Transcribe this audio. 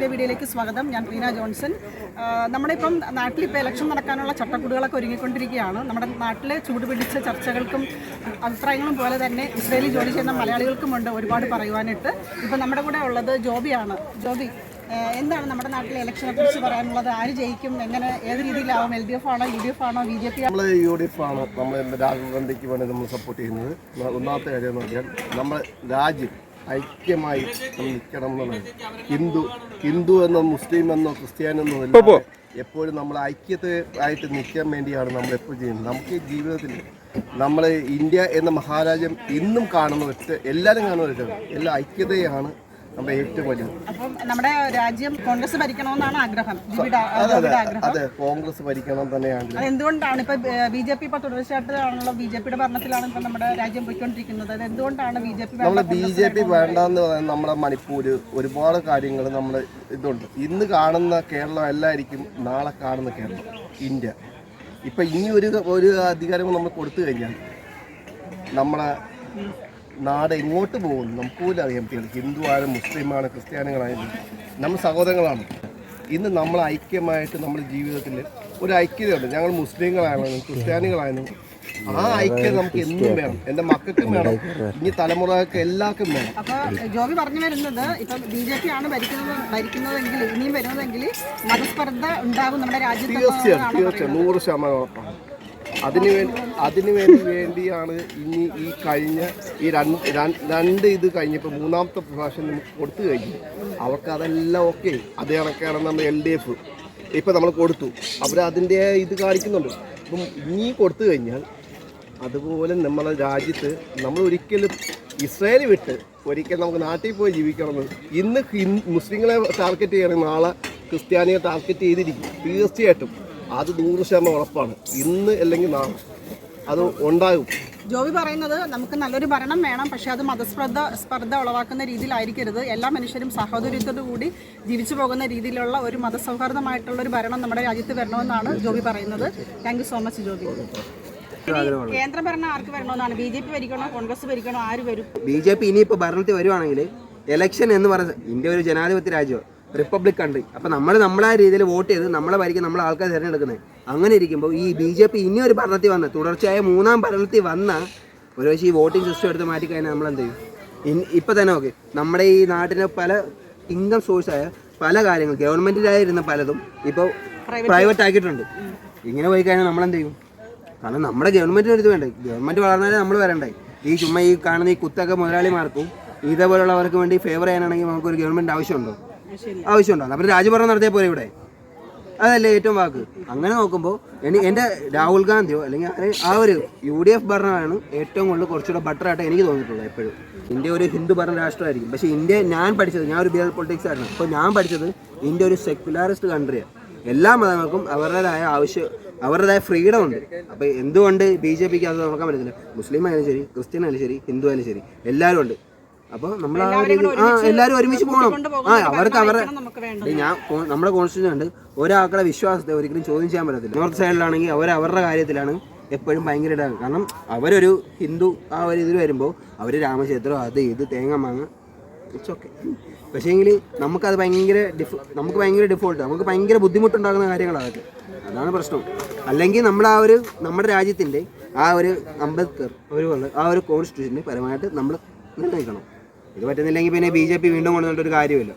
പുതിയ വീഡിയോയിലേക്ക് സ്വാഗതം. ഞാൻ റീന ജോൺസൺ. നമ്മുടെ ഇപ്പം നാട്ടിൽ ഇപ്പോൾ ഇലക്ഷൻ നടക്കാനുള്ള ചട്ടക്കൂടുകളൊക്കെ ഒരുങ്ങിക്കൊണ്ടിരിക്കുകയാണ്. നമ്മുടെ നാട്ടിലെ ചൂടുപിടിച്ച ചർച്ചകൾക്കും അഭിപ്രായങ്ങളും പോലെ തന്നെ ഇസ്രയേലിൽ ജോലി ചെയ്യുന്ന മലയാളികൾക്കുമുണ്ട് ഒരുപാട് പറയുവാനായിട്ട് ഇപ്പം നമ്മുടെ കൂടെ ഉള്ളത് ജോബിയാണ്. ജോബി എന്താണ് നമ്മുടെ നാട്ടിലെ ഇലക്ഷനെ കുറിച്ച് പറയാനുള്ളത്? ആര് ജയിക്കും? എങ്ങനെ ഏത് രീതിയിലാവും? എൽ ഡി എഫ് ആണോ യു ഡി എഫ് ആണോ ബി ജെ പി നമ്മൾ യു ഡി എഫ് ആണ്. നമ്മൾ രാഹുൽ ഗാന്ധിക്ക് വേണ്ടി നമ്മൾ സപ്പോർട്ട് ചെയ്യുന്നത്. ഒന്നാമത്തെ കാര്യം എന്ന് പറഞ്ഞാൽ നമ്മുടെ രാജ്യം ഐക്യമായി നിൽക്കണം എന്നുള്ളത് ഹിന്ദു ഹിന്ദു എന്നോ മുസ്ലിം എന്നോ ക്രിസ്ത്യാനി എന്നോ എപ്പോഴും നമ്മൾ ഐക്യത്തെ ആയിട്ട് നിൽക്കാൻ വേണ്ടിയാണ് നമ്മൾ എപ്പോഴും ചെയ്യുന്നത്. നമുക്ക് ഈ ജീവിതത്തിൽ നമ്മൾ ഇന്ത്യ എന്ന മഹാരാജ്യം ഇന്നും കാണുന്ന ഒറ്റ എല്ലാവരും കാണുന്ന ഒറ്റ എല്ലാ ഐക്യതയാണ് നമ്മുടെ ഏറ്റവും വലിയ അപ്പം നമ്മുടെ രാജ്യം കോൺഗ്രസ് ഭരിക്കണമെന്നാണ് ആഗ്രഹം. അതെ കോൺഗ്രസ് ഭരിക്കണം തന്നെയാണ്. എന്തുകൊണ്ടാണ് ഇപ്പൊ ബി ജെ പി ഇപ്പൊ തുടർച്ചയായിട്ടാണല്ലോ ബി ജെ പിയുടെ ഭരണത്തിലാണ് ഇപ്പൊ നമ്മുടെ രാജ്യം പോയിക്കൊണ്ടിരിക്കുന്നത്? അത് എന്തുകൊണ്ടാണ് ബി ജെ പി നമ്മൾ ബി ജെ പി വേണ്ടെന്ന് പറയുന്നത് നമ്മുടെ മണിപ്പൂര് ഒരുപാട് കാര്യങ്ങൾ നമ്മൾ ഇതുണ്ട്. ഇന്ന് കാണുന്ന കേരളം എല്ലായിരിക്കും നാളെ കാണുന്ന കേരളം ഇന്ത്യ. ഇപ്പൊ ഇനി ഒരു ഒരു അധികാരം നമ്മൾ കൊടുത്തു കഴിഞ്ഞാൽ നമ്മളെ നാട് എങ്ങോട്ട് പോകുന്നു? നമുക്ക് പോലും അറിയാൻ പറ്റില്ല. ഹിന്ദു ആണ് മുസ്ലിമാണ് ക്രിസ്ത്യാനികളായാലും നമ്മൾ സഹോദരങ്ങളാണ്. ഇന്ന് നമ്മൾ ഐക്യമായിട്ട് നമ്മുടെ ജീവിതത്തിൽ ഒരു ഐക്യതയുണ്ട്. ഞങ്ങൾ മുസ്ലിങ്ങളായാലും ക്രിസ്ത്യാനികളായാലും ആ ഐക്യം നമുക്ക് എന്നും വേണം. എന്റെ മക്കൾക്കും വേണം. ഇനി തലമുറകൾക്ക് എല്ലാവർക്കും വേണം. അപ്പൊ ജോബി പറഞ്ഞു വരുന്നത് ഇപ്പൊ ബി ജെ പി ആണ് ഭരിക്കുന്നത് ഭരിക്കുന്നതെങ്കിൽ ഇനിയും വരുന്നതെങ്കിൽ മതസ്പർദ്ധ ഉണ്ടാകും നമ്മുടെ രാജ്യത്ത് തീർച്ചയായും തീർച്ചയായും. നൂറ് ശതമാനം ഉറപ്പാണ്. അതിനു വേണ്ടി അതിന് വേണ്ടി വേണ്ടിയാണ് ഇനി ഈ കഴിഞ്ഞ ഈ രണ്ട് രണ്ട് ഇത് കഴിഞ്ഞപ്പോൾ മൂന്നാമത്തെ പ്രാവശ്യം നമുക്ക് കൊടുത്തു കഴിഞ്ഞു. അവർക്ക് അതെല്ലാം ഓക്കെ. അതേ കണക്കാണ് നമ്മൾ എൽ ഡി എഫ് ഇപ്പം നമ്മൾ കൊടുത്തു. അവർ അതിന്റെ ഇത് കാണിക്കുന്നുണ്ട്. അപ്പം ഇനി കൊടുത്തു കഴിഞ്ഞാൽ അതുപോലെ നമ്മളെ രാജ്യത്ത് നമ്മൾ ഒരിക്കലും ഇസ്രായേൽ വിട്ട് ഒരിക്കൽ നമുക്ക് നാട്ടിൽ പോയി ജീവിക്കണമെന്ന് ഇന്ന് മുസ്ലിങ്ങളെ ടാർഗറ്റ് ചെയ്യണമെങ്കിൽ നാളെ ക്രിസ്ത്യാനിയെ ടാർഗറ്റ് ചെയ്തിരിക്കും. തീർച്ചയായിട്ടും. അത് നൂറ് ശതമാനം ഉറപ്പാണ്. ഇന്ന് അല്ലെങ്കിൽ നാളെ. അത് ഉണ്ടാകും. ജോബി പറയുന്നത് നമുക്ക് നല്ലൊരു ഭരണം വേണം പക്ഷേ അത് മതസ്പർദ്ധ സ്പർദ്ധ ഉളവാക്കുന്ന രീതിയിലായിരിക്കരുത്. എല്ലാ മനുഷ്യരും സഹോദര്യത്തോടു കൂടി ജീവിച്ചു പോകുന്ന രീതിയിലുള്ള ഒരു മതസൗഹാർദ്ദമായിട്ടുള്ള ഒരു ഭരണം നമ്മുടെ രാജ്യത്ത് വരണമെന്നാണ് ജോബി പറയുന്നത്. Thank you so much Joby. കേന്ദ്ര ഭരണം ആർക്ക് വരണമെന്നാണ്? ബി ജെ പി ഭരിക്കണോ? കോൺഗ്രസ് ഭരിക്കണോ? ആര് വരും? ബി ജെ പി ഇനിയിപ്പോൾ ഭരണത്തിൽ വരുവാണെങ്കിൽ ഇലക്ഷൻ എന്ന് പറയുന്നത് ഇന്ത്യ ഒരു ജനാധിപത്യ രാജ്യമാണ്. റിപ്പബ്ലിക് കൺട്രി അപ്പോൾ നമ്മൾ നമ്മളെ രീതിയിൽ വോട്ട് ചെയ്ത് നമ്മളെ ഭരിക്കും നമ്മളെ ആൾക്കാർ തിരഞ്ഞെടുക്കുന്നത്. അങ്ങനെ ഇരിക്കുമ്പോൾ ഈ ബി ജെ പി ഇനി ഒരു ഭരണത്തിൽ വന്ന് തുടർച്ചയായ മൂന്നാം ഭരണത്തിൽ വന്ന ഒരു പക്ഷേ ഈ വോട്ടിംഗ് സിസ്റ്റം എടുത്ത് മാറ്റിക്കഴിഞ്ഞാൽ നമ്മൾ എന്ത് ചെയ്യും? ഇപ്പം തന്നെ ഓക്കെ നമ്മുടെ ഈ നാട്ടിലെ പല ഇൻകം സോഴ്സായ പല കാര്യങ്ങൾ ഗവൺമെന്റിലായിരുന്ന പലതും ഇപ്പോൾ പ്രൈവറ്റ് ആക്കിയിട്ടുണ്ട്. ഇങ്ങനെ പോയി കഴിഞ്ഞാൽ നമ്മൾ എന്ത് ചെയ്യും? കാരണം നമ്മുടെ ഗവൺമെന്റിന് ഒരു ഇത് വേണ്ടേ? ഗവൺമെന്റ് വളർന്നാലേ നമ്മൾ വരണ്ടേ? ഈ ചുമ്മാ ഈ കാണുന്ന ഈ കുത്തൊക്കെ മുതലാളിമാർക്കും ഇതേപോലുള്ളവർക്ക് വേണ്ടി ഫേവർ ചെയ്യാനാണെങ്കിൽ നമുക്കൊരു ഒരു ഗവൺമെന്റ് ആവശ്യമുണ്ടോ? ആവശ്യമുണ്ടോ? അപ്പോൾ രാജ്യഭരണം നടത്തിയാൽ പോലെ ഇവിടെ? അതല്ലേ ഏറ്റവും വാക്ക്. അങ്ങനെ നോക്കുമ്പോൾ എനി എന്റെ രാഹുൽ ഗാന്ധിയോ അല്ലെങ്കിൽ ആ ഒരു യു ഡി എഫ് ഭരണമാണ് ഏറ്റവും കൂടുതൽ കുറച്ചുകൂടെ ബെറ്റർ ആയിട്ട് എനിക്ക് തോന്നിയിട്ടുള്ളത് എപ്പോഴും. ഇന്ത്യ ഒരു ഹിന്ദു ഭരണ രാഷ്ട്രമായിരിക്കും. പക്ഷേ ഇന്ത്യ ഞാൻ പഠിച്ചത് ഞാൻ ഒരു ബി എൽ പൊളിറ്റിക്സ് ആയിരുന്നു. അപ്പോൾ ഞാൻ പഠിച്ചത് ഇന്ത്യ ഒരു സെക്യുലാറിസ്റ്റ് കൺട്രിയാണ് എല്ലാ മതങ്ങൾക്കും അവരുടേതായ ആവശ്യം അവരുടേതായ ഫ്രീഡം ഉണ്ട്. അപ്പോൾ എന്തുകൊണ്ട് ബി ജെ പിക്ക് അത് നോക്കാൻ പറ്റത്തില്ല? മുസ്ലിം ആയാലും ശരി ക്രിസ്ത്യൻ ആയാലും ശരി ഹിന്ദു ആയാലും ശരി എല്ലാവരും ഉണ്ട്. അപ്പോൾ നമ്മൾ ആ രീതി ആ എല്ലാവരും ഒരുമിച്ച് പോകണം ആ അവർക്ക് അവരുടെ ഞാൻ നമ്മുടെ കോൺസ്റ്റിറ്റ്യൂഷൻ ഉണ്ട് ഒരാളുടെ വിശ്വാസത്തെ ഒരിക്കലും ചോദ്യം ചെയ്യാൻ പറ്റത്തില്ല. നോർത്ത് സൈഡിലാണെങ്കിൽ അവർ അവരുടെ കാര്യത്തിലാണ് എപ്പോഴും ഭയങ്കര ഇടാൻ കാരണം അവരൊരു ഹിന്ദു ആ ഒരു ഇതിൽ വരുമ്പോൾ അവർ രാമക്ഷേത്രം അത് ഇത് തേങ്ങ മാങ്ങ ഇറ്റ്സ് ഓക്കെ പക്ഷേങ്കിൽ നമുക്കത് ഭയങ്കര ഡിഫ് നമുക്ക് ഭയങ്കര ഡിഫോൾട്ട് നമുക്ക് ഭയങ്കര ബുദ്ധിമുട്ടുണ്ടാകുന്ന കാര്യങ്ങളാണ് അതൊക്കെ അതാണ് പ്രശ്നം. അല്ലെങ്കിൽ നമ്മൾ ആ ഒരു നമ്മുടെ രാജ്യത്തിന്റെ ആ ഒരു അംബേദ്കർ ഒരു ആ ഒരു കോൺസ്റ്റിറ്റ്യൂഷനെ പരമായിട്ട് നമ്മൾ നിലനിൽക്കണം ഇത് പറ്റുന്നില്ലെങ്കിൽ പിന്നെ ബി ജെ പി വീണ്ടും കൊണ്ടുവന്നിട്ടൊരു കാര്യമില്ല.